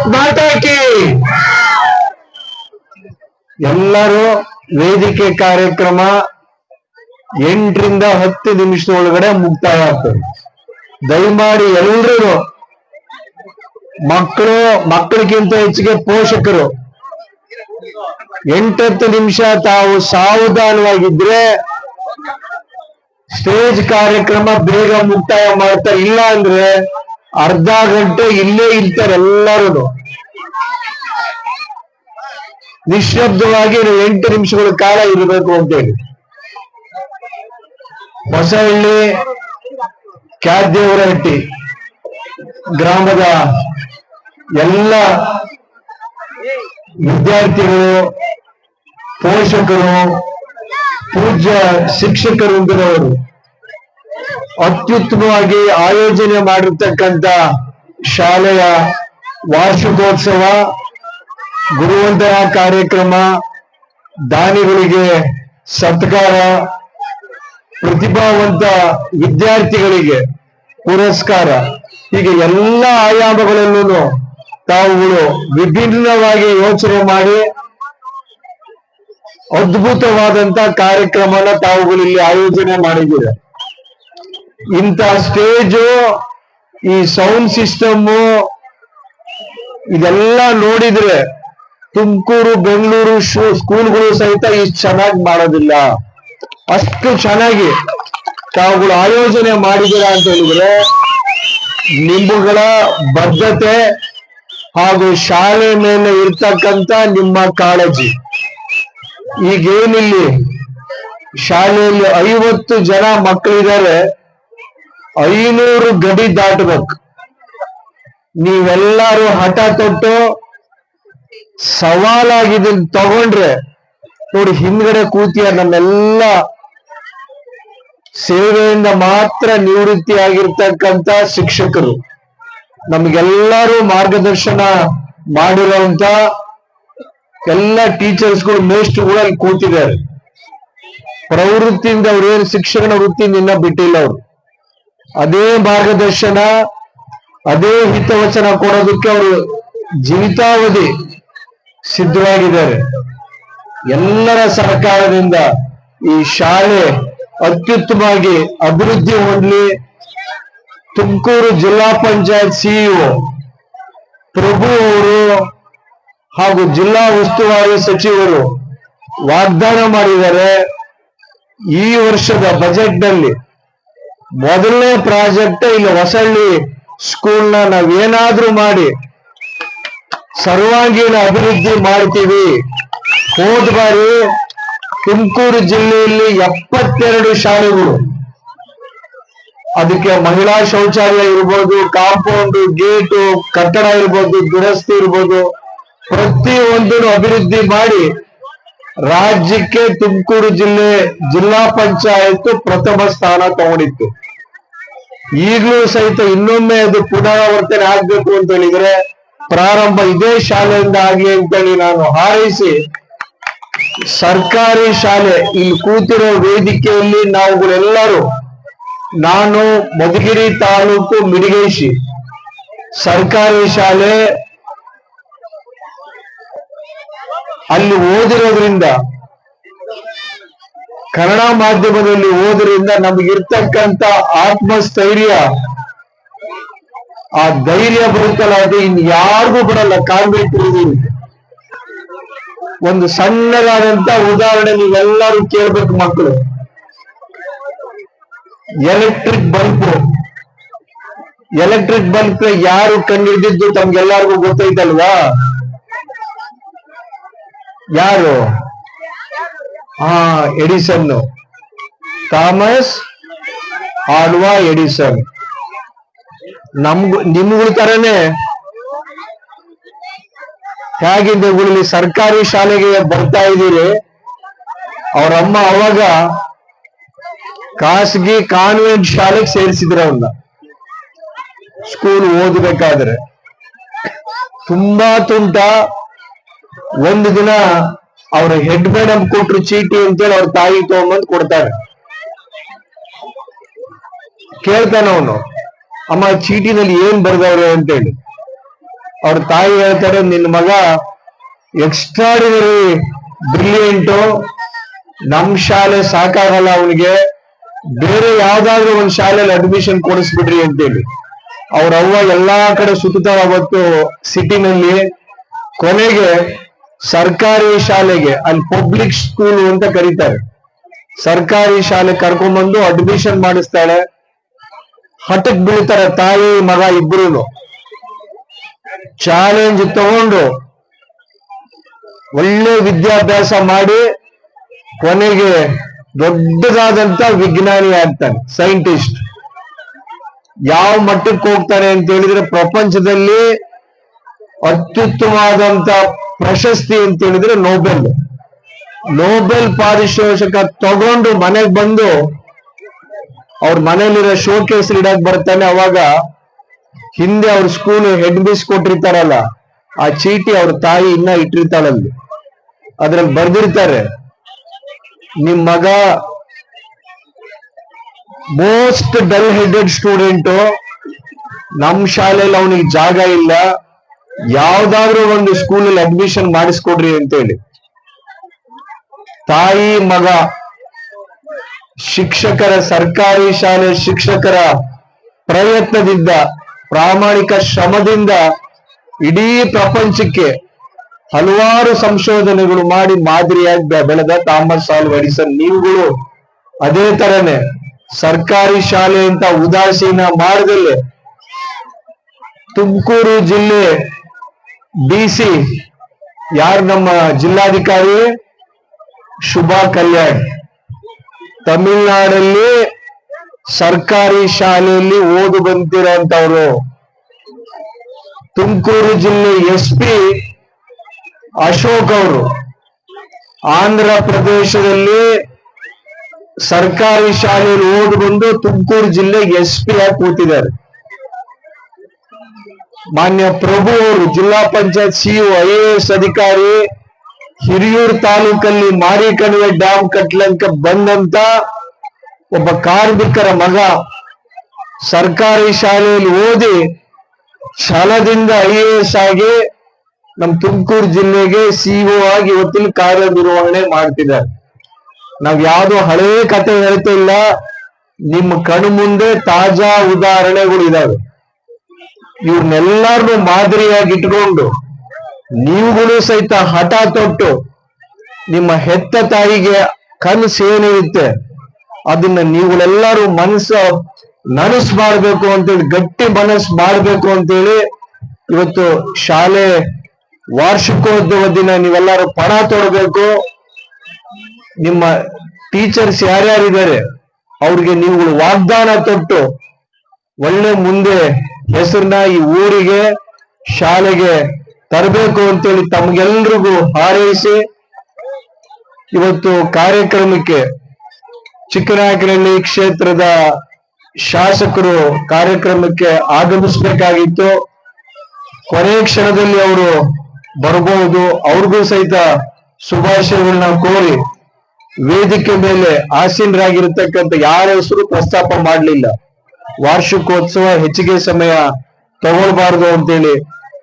ಭಾರತ್ ಮಾತಾ ಕಿ ಎಲ್ಲರೂ ವೇದಿಕೆ ಕಾರ್ಯಕ್ರಮ ಎಂಟರಿಂದ ಹತ್ತು ನಿಮಿಷದ ಒಳಗಡೆ ಮುಕ್ತಾಯ ಆಗ್ತದೆ ದಯಮಾಡಿ ಎಲ್ಲರೂ ಮಕ್ಕಳು, ಮಕ್ಕಳಿಗಿಂತ ಹೆಚ್ಚಿಗೆ ಪೋಷಕರು, ಎಂಟತ್ತು ನಿಮಿಷ ತಾವು ಸಾವಧಾನವಾಗಿದ್ರೆ ಸ್ಟೇಜ್ ಕಾರ್ಯಕ್ರಮ ಬೇಗ ಮುಕ್ತಾಯ ಮಾಡ್ತಾರೆ. ಇಲ್ಲ ಅಂದ್ರೆ ಅರ್ಧ ಗಂಟೆ ಇಲ್ಲೇ ಇರ್ತಾರೆ ಎಲ್ಲರೂ ನಿಶ್ಶಬ್ದವಾಗಿ ನೀವು ಎಂಟು ನಿಮಿಷಗಳ ಕಾಲ ಇರಬೇಕು ಅಂತೇಳಿ. ಹೊಸಹಳ್ಳಿ ಕ್ಯಾದೇವರಹಟ್ಟಿ ಗ್ರಾಮದ ಎಲ್ಲ ವಿದ್ಯಾರ್ಥಿಗಳು, ಪೋಷಕರು, ಪೂಜ್ಯ ಶಿಕ್ಷಕರು ಅತ್ಯುತ್ತಮವಾಗಿ ಆಯೋಜನೆ ಮಾಡಿರ್ತಕ್ಕಂಥ ಶಾಲೆಯ ವಾರ್ಷಿಕೋತ್ಸವ, ಗುರುವಂದನಾ ಕಾರ್ಯಕ್ರಮ, ದಾನಿಗಳಿಗೆ ಸತ್ಕಾರ, ಪ್ರತಿಭಾವಂತ ವಿದ್ಯಾರ್ಥಿಗಳಿಗೆ ಪುರಸ್ಕಾರ. ಹೀಗೆ ಎಲ್ಲ ಆಯಾಮಗಳಲ್ಲೂ ತಾವುಗಳು ವಿಭಿನ್ನವಾಗಿ ಯೋಚನೆ ಮಾಡಿ ಅದ್ಭುತವಾದಂತ ಕಾರ್ಯಕ್ರಮನ ತಾವುಗಳು ಇಲ್ಲಿ ಆಯೋಜನೆ ಮಾಡಿದ್ದೀರ. ಇಂಥ ಸ್ಟೇಜು, ಈ ಸೌಂಡ್ ಸಿಸ್ಟಮ್ಮು ಇದೆಲ್ಲ ನೋಡಿದ್ರೆ ತುಮಕೂರು, ಬೆಂಗಳೂರು ಸ್ಕೂಲ್ಗಳು ಸಹಿತ ಇಷ್ಟು ಚೆನ್ನಾಗಿ ಮಾಡೋದಿಲ್ಲ. ಅಷ್ಟು ಚೆನ್ನಾಗಿ ತಾವುಗಳು ಆಯೋಜನೆ ಮಾಡಿದ್ದೀರಾ ಅಂತ ಹೇಳಿದ್ರೆ, ನಿಮ್ಮಗಳ ಬದ್ಧತೆ ಹಾಗೂ ಶಾಲೆ ಮೇಲೆ ಇರ್ತಕ್ಕಂತ ನಿಮ್ಮ ಕಾಳಜಿ. ಈಗೇನಿಲ್ಲಿ ಶಾಲೆಯಲ್ಲಿ ಐವತ್ತು ಜನ ಮಕ್ಕಳಿದ್ದಾರೆ ಐನೂರು ಗಡಿ ದಾಟಬೇಕು. ನೀವೆಲ್ಲಾರು ಹಠ ತೊಟ್ಟು ಸವಾಲಾಗಿ ತಗೊಂಡ್ರೆ ನೋಡಿ, ಹಿಂದ್ಗಡೆ ಕೂತಿಯ ನಮ್ಮೆಲ್ಲ ಸೇವೆಯಿಂದ ಮಾತ್ರ ನಿವೃತ್ತಿ ಆಗಿರ್ತಕ್ಕಂತ ಶಿಕ್ಷಕರು. ನಮ್ಗೆಲ್ಲಾರು ಮಾರ್ಗದರ್ಶನ ಮಾಡಿರುವಂತ ಎಲ್ಲ ಟೀಚರ್ಸ್ಗಳು ಮೇಷ್ಟ್ರುಗಳು ಅಲ್ಲಿ ಕೂತಿದ್ದಾರೆ. ಪ್ರವೃತ್ತಿಯಿಂದ ಅವ್ರು ಏನು ವೃತ್ತಿಯಿಂದ ಇನ್ನ ಬಿಟ್ಟಿಲ್ಲ ಅವರು. ಅದೇ ಮಾರ್ಗದರ್ಶನ, ಅದೇ ಹಿತವಚನ ಕೊಡೋದಕ್ಕೆ ಅವರು ಜೀವಿತಾವಧಿ ಸಿದ್ಧವಾಗಿದ್ದಾರೆ. ಎಲ್ಲರ ಸಹಕಾರದಿಂದ ಈ ಶಾಲೆ ಅತ್ಯುತ್ತಮವಾಗಿ ಅಭಿವೃದ್ಧಿ ಹೊಂದಲಿ. ತುಮಕೂರು ಜಿಲ್ಲಾ ಪಂಚಾಯತ್ ಸಿಇಒ ಪ್ರಭು ಅವರು ಹಾಗೂ ಜಿಲ್ಲಾ ಉಸ್ತುವಾರಿ ಸಚಿವರು ವಾಗ್ದಾನ ಮಾಡಿದ್ದಾರೆ. ಈ ವರ್ಷದ ಬಜೆಟ್ನಲ್ಲಿ ಮೊದಲನೇ ಪ್ರಾಜೆಕ್ಟ್ ಇಲ್ಲಿ, ಹೊಸಳ್ಳಿ ಸ್ಕೂಲ್ನ ನಾವೇನಾದ್ರೂ ಮಾಡಿ ಸರ್ವಾಂಗೀಣ ಅಭಿವೃದ್ಧಿ ಮಾಡ್ತೀವಿ. ಹೋದ ಬಾರಿ ತುಮಕೂರು ಜಿಲ್ಲೆಯಲ್ಲಿ ಎಪ್ಪತ್ತೆರಡು ಶಾಲೆಗಳು. ಅದಕ್ಕೆ ಮಹಿಳಾ ಶೌಚಾಲಯ ಇರ್ಬೋದು, ಕಾಂಪೌಂಡ್, ಗೇಟು, ಕಟ್ಟಡ ಇರ್ಬೋದು, ದುರಸ್ತಿ ಇರ್ಬೋದು, ಪ್ರತಿಯೊಂದನ್ನು ಅಭಿವೃದ್ಧಿ ಮಾಡಿ ರಾಜ್ಯಕ್ಕೆ ತುಮಕೂರು ಜಿಲ್ಲೆ ಜಿಲ್ಲಾ ಪಂಚಾಯತ್ ಪ್ರಥಮ ಸ್ಥಾನ ತಗೊಂಡಿತ್ತು. ಈಗಲೂ ಸಹಿತ ಇನ್ನೊಮ್ಮೆ ಅದು ಪುನರಾವರ್ತನೆ ಆಗ್ಬೇಕು ಅಂತ ಹೇಳಿದ್ರೆ ಪ್ರಾರಂಭ ಇದೇ ಶಾಲೆಯಿಂದ ಆಗ್ಲಿ ಅಂತೇಳಿ ನಾನು ಹಾರೈಸಿ, ಸರ್ಕಾರಿ ಶಾಲೆ ಇಲ್ಲಿ ಕೂತಿರೋ ವೇದಿಕೆಯಲ್ಲಿ ನಾವುಗಳೆಲ್ಲರೂ ನಾನು ಮಧುಗಿರಿ ತಾಲೂಕು ಮಿಡಿಗೇಶಿ, ಸರ್ಕಾರಿ ಶಾಲೆ ಅಲ್ಲಿ ಓದಿರೋದ್ರಿಂದ, ಕನ್ನಡ ಮಾಧ್ಯಮದಲ್ಲಿ ಓದ್ರಿಂದ ನಮಗಿರ್ತಕ್ಕಂತ ಆತ್ಮಸ್ಥೈರ್ಯ, ಆ ಧೈರ್ಯ ಬರುತ್ತಲ್ಲ ಅದು ಇನ್ ಯಾರಿಗೂ ಬಿಡಲ್ಲ ಕಾಂಗ್ರೆಸ್ ಒಂದು ಸಣ್ಣದಾದಂತ ಉದಾಹರಣೆ ನೀವೆಲ್ಲರೂ ಕೇಳ್ಬೇಕು ಮಕ್ಕಳು. ಎಲೆಕ್ಟ್ರಿಕ್ ಬಲ್ಬ್ ಎಲೆಕ್ಟ್ರಿಕ್ ಬಲ್ಬ್ ಯಾರು ಕಂಡುಹಿಡಿದಿದ್ದು ತಮ್ಗೆಲ್ಲರಿಗೂ ಗೊತ್ತೈತಲ್ವಾ? ಯಾರು? ಹಾ ಎಡಿಸನ್ ಥಾಮಸ್ ಆಲ್ವಾ ಎಡಿಸನ್. ನಮ್ಗು, ನಿಮ್ಗಳ ತರನೇ ಹೇಗಿದೆ ಗುಳಿ ಸರ್ಕಾರಿ ಶಾಲೆಗೆ ಬರ್ತಾ ಇದ್ದೀರಿ? ಅವರಮ್ಮ ಅವಾಗ ಖಾಸಗಿ ಕಾನ್ವೆಂಟ್ ಶಾಲೆಗೆ ಸೇರಿಸಿದ್ರು ಅವನ್ನ ಸ್ಕೂಲ್ ಓದಬೇಕಾದ್ರೆ. ತುಂಬಾ ತುಂಟ. ಒಂದು ದಿನ ಅವ್ರ ಹೆಡ್ ಮೇಡಮ್ ಕೊಟ್ರು ಚೀಟಿ ಅಂತೇಳಿ ಅವ್ರ ತಾಯಿ ತಗೊಂಬಂದ್ ಕೊಡ್ತಾರೆ. ಕೇಳ್ತಾನ ಅವನು. ಅಮ್ಮ, ಚೀಟಿನಲ್ಲಿ ಏನ್ ಬರ್ದವ್ರೆ ಅಂತೇಳಿ. ಅವ್ರ ತಾಯಿ ಹೇಳ್ತಾರೆ ನಿನ್ನ ಮಗ ಎಕ್ಸ್ಟ್ರಾಡಿನರಿ ಬ್ರಿಲಿಯಂಟು ನಮ್ ಶಾಲೆ ಸಾಕಾಗಲ್ಲ ಅವನಿಗೆ. ಬೇರೆ ಯಾವ್ದಾದ್ರು ಒಂದ್ ಶಾಲೆಯಲ್ಲಿ ಅಡ್ಮಿಷನ್ ಕೊಡಿಸ್ಬಿಡ್ರಿ ಅಂತೇಳಿ. ಅವ್ರ ಅವ್ವ ಎಲ್ಲಾ ಕಡೆ ಸುತ್ತಾರ ಅವತ್ತು ಸಿಟಿನಲ್ಲಿ ಕೊನೆಗೆ ಸರ್ಕಾರಿ ಶಾಲೆಗೆ ಅಲ್ಲಿ ಪಬ್ಲಿಕ್ ಸ್ಕೂಲ್ ಅಂತ ಕರೀತಾರೆ. ಸರ್ಕಾರಿ ಶಾಲೆ ಕರ್ಕೊಂಡ್ಬಂದು ಅಡ್ಮಿಷನ್ ಮಾಡಿಸ್ತಾಳೆ. ಹಠಕ್ ಬೀಳ್ತಾರೆ ತಾಯಿ, ಮಗ ಇಬ್ರು ಚಾಲೆಂಜ್ ತಗೊಂಡು ಒಳ್ಳೆ ವಿದ್ಯಾಭ್ಯಾಸ ಮಾಡಿ ಕೊನೆಗೆ ದೊಡ್ಡದಾದಂತ ವಿಜ್ಞಾನಿ ಆಗ್ತಾನೆ ಸೈಂಟಿಸ್ಟ್ ಯಾವ ಮಟ್ಟಕ್ಕೆ ಹೋಗ್ತಾನೆ ಅಂತ ಹೇಳಿದ್ರೆ ಪ್ರಪಂಚದಲ್ಲಿ ಅತ್ಯುತ್ತಮವಾದಂತ ಪ್ರಶಸ್ತಿ ಅಂತ ಹೇಳಿದ್ರೆ ನೋಬೆಲ್. ನೋಬೆಲ್ ಪಾರಿತೋಷಕ ತಗೊಂಡು ಮನೆಗ್ ಬಂದು ಅವ್ರ ಮನೇಲಿರೋ ಶೋ ಕೇಸ್ ಇಡಕ್ ಬರ್ತಾನೆ ಅವಾಗ ಹಿಂದೆ ಅವ್ರ ಸ್ಕೂಲ್ ಹೆಡ್ ಮಿಸ್ ಕೊಟ್ಟಿರ್ತಾರಲ್ಲ, ಆ ಚೀಟಿ ಅವ್ರ ತಾಯಿ ಇನ್ನ ಇಟ್ಟಿರ್ತಾಳಲ್ಲಿ ಅದ್ರಲ್ಲಿ ಬರ್ದಿರ್ತಾರೆ. ನಿಮ್ ಮಗ ಮೋಸ್ಟ್ ಡಲ್ ಹೆಡೆಡ್ ಸ್ಟೂಡೆಂಟು ನಮ್ ಶಾಲೆಯಲ್ಲಿ ಅವನಿಗೆ ಜಾಗ ಇಲ್ಲ. ಯಾವ್ದಾದ್ರು ಒಂದು ಸ್ಕೂಲ್ ಅಲ್ಲಿ ಅಡ್ಮಿಷನ್ ಮಾಡಿಸ್ಕೊಡ್ರಿ ಅಂತ ಹೇಳಿ ತಾಯಿ, ಮಗ, ಶಿಕ್ಷಕರ, ಸರ್ಕಾರಿ ಶಾಲೆ ಶಿಕ್ಷಕರ ಪ್ರಯತ್ನದಿಂದ, ಪ್ರಾಮಾಣಿಕ ಶ್ರಮದಿಂದ ಇಡೀ ಪ್ರಪಂಚಕ್ಕೆ ಹಲವಾರು ಸಂಶೋಧನೆಗಳು ಮಾಡಿ ಮಾದರಿಯಾಗಿ ಬೆಳೆದ ಥಾಮಸ್ ಆಲ್ವಾ ಎಡಿಸನ್ ನೀವುಗಳು ಅದೇ ತರನೇ ಸರ್ಕಾರಿ ಶಾಲೆ ಅಂತ ಉದಾಸೀನ ಮಾಡದಲ್ಲೇ ತುಮಕೂರು ಜಿಲ್ಲೆ ಡಿಸಿ ಯಾರು ನಮ್ಮ ಜಿಲ್ಲಾಧಿಕಾರಿ? ಶುಭಾ ಕಲ್ಯಾಣ್. ತಮಿಳ್ನಾಡಲ್ಲಿ ಸರ್ಕಾರಿ ಶಾಲೆಯಲ್ಲಿ ಓದು ಬಂತಿರೋಂಥವ್ರು ತುಮಕೂರು ಜಿಲ್ಲೆ ಎಸ್ ಪಿ ಅಶೋಕ್ ಅವರು. ಆಂಧ್ರ ಪ್ರದೇಶದಲ್ಲಿ ಸರ್ಕಾರಿ ಶಾಲೆಯಲ್ಲಿ ಓದು ಬಂದು ತುಮಕೂರು ಜಿಲ್ಲೆ ಎಸ್ ಪಿ ಆಗಿ ಕೂತಿದ್ದಾರೆ. ಮಾನ್ಯ ಪ್ರಭು ಅವರು ಜಿಲ್ಲಾ ಪಂಚಾಯತ್ ಸಿಇಒ ಐಎಎಸ್ ಅಧಿಕಾರಿ, ಹಿರಿಯೂರು ತಾಲೂಕಲ್ಲಿ ಮಾರಿಕಣಿವೆ ಡ್ಯಾಮ್ ಕಟ್ಟಲಂಕ ಬಂದಂತ ಒಬ್ಬ ಕಾರ್ಮಿಕರ ಮಗ ಸರ್ಕಾರಿ ಶಾಲೆಯಲ್ಲಿ ಓದಿ ಶಾಲಾದಿಂದ ಐ ಆಗಿ ನಮ್ ತುಮಕೂರು ಜಿಲ್ಲೆಗೆ ಸಿಇಒ ಆಗಿ ಇವತ್ತಿನ ಕಾರ್ಯನಿರ್ವಹಣೆ ಮಾಡ್ತಿದ್ದಾರೆ. ನಾವ್ ಯಾವ್ದು ಹಳೇ ಕತೆ ಹೇಳ್ತಿಲ್ಲ ನಿಮ್ ನಿಮ್ಮ ಕಣ್ಣು ಮುಂದೆ ತಾಜಾ ಉದಾಹರಣೆಗಳು ಇದಾವೆ. ಇವ್ರನ್ನೆಲ್ಲರನ್ನು ಮಾದರಿಯಾಗಿ ಇಟ್ಕೊಂಡು ನೀವುಗಳು ಸಹಿತ ಹಠ ತೊಟ್ಟು ನಿಮ್ಮ ಹೆತ್ತ ತಾಯಿಗೆ ಕನಸು ಏನಿರುತ್ತೆ ಅದನ್ನ ನೀವುಗಳೆಲ್ಲರೂ ಮನಸ್ಸು ನನಸು ಮಾಡ್ಬೇಕು ಅಂತೇಳಿ, ಗಟ್ಟಿ ಮನಸ್ಸು ಮಾಡ್ಬೇಕು ಅಂತೇಳಿ ಇವತ್ತು ಶಾಲೆ ವಾರ್ಷಿಕೋತ್ಸವ ದಿನ ನೀವೆಲ್ಲಾರು ಪಣ ತೊಡಬೇಕು. ನಿಮ್ಮ ಟೀಚರ್ಸ್ ಯಾರ್ಯಾರಿದ್ದಾರೆ, ಅವ್ರಿಗೆ ನೀವುಗಳು ವಾಗ್ದಾನ ತೊಟ್ಟು ಒಳ್ಳೆ ಮುಂದೆ ಹೆಸರನ್ನ ಈ ಊರಿಗೆ, ಶಾಲೆಗೆ ತರಬೇಕು ಅಂತೇಳಿ ತಮ್ಗೆಲ್ರಿಗೂ ಹಾರೈಸಿ, ಇವತ್ತು ಕಾರ್ಯಕ್ರಮಕ್ಕೆ ಚಿಕ್ಕನಾಯಕನಹಳ್ಳಿ ಕ್ಷೇತ್ರದ ಶಾಸಕರು ಕಾರ್ಯಕ್ರಮಕ್ಕೆ ಆಗಮಿಸಬೇಕಾಗಿತ್ತು. ಕೊನೆ ಕ್ಷಣದಲ್ಲಿ ಅವರು ಬರಬಹುದು ಅವ್ರಿಗೂ ಸಹಿತ ಶುಭಾಶಯಗಳನ್ನ ಕೋರಿ ವೇದಿಕೆ ಮೇಲೆ ಆಸೀನರಾಗಿರ್ತಕ್ಕಂಥ ಯಾರ ಹೆಸರು ಪ್ರಸ್ತಾಪ ಮಾಡಲಿಲ್ಲ. ವಾರ್ಷಿಕೋತ್ಸವ ಹೆಚ್ಚಿಗೆ ಸಮಯ ತಗೊಳ್ಬಾರ್ದು ಅಂತೇಳಿ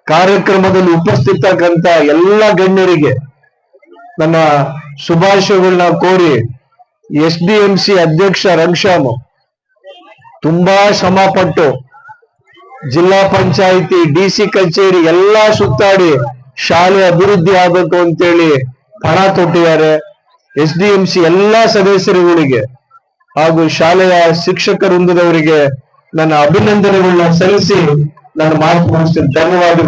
ಕಾರ್ಯಕ್ರಮದಲ್ಲಿ ಉಪಸ್ಥಿತಕ್ಕಂತ ಎಲ್ಲ ಗಣ್ಯರಿಗೆ ನನ್ನ ಶುಭಾಶಯಗಳನ್ನ ಕೋರಿ ಎಸ್ ಡಿ ಎಂ ಸಿ ಅಧ್ಯಕ್ಷ ರಂಗಶ್ಯಾಮ್ ತುಂಬಾ ಶ್ರಮ ಪಟ್ಟು ಜಿಲ್ಲಾ ಪಂಚಾಯಿತಿ, ಡಿ ಸಿ ಕಚೇರಿ ಎಲ್ಲಾ ಸುತ್ತಾಡಿ ಶಾಲೆ ಅಭಿವೃದ್ಧಿ ಆಗಬೇಕು ಅಂತೇಳಿ ಪಣ ತೊಟ್ಟಿದ್ದಾರೆ ಎಸ್ ಡಿ ಎಂ ಸಿ ಎಲ್ಲಾ ಸದಸ್ಯರುಗಳಿಗೆ ಹಾಗೂ ಶಾಲೆಯ ಶಿಕ್ಷಕ ವೃಂದದವರಿಗೆ ನನ್ನ ಅಭಿನಂದನೆಗಳನ್ನ ಸಲ್ಲಿಸಿ ನಾನು ಮಾತು ಮುಗಿಸ್ತೀನಿ. ಧನ್ಯವಾದಗಳು.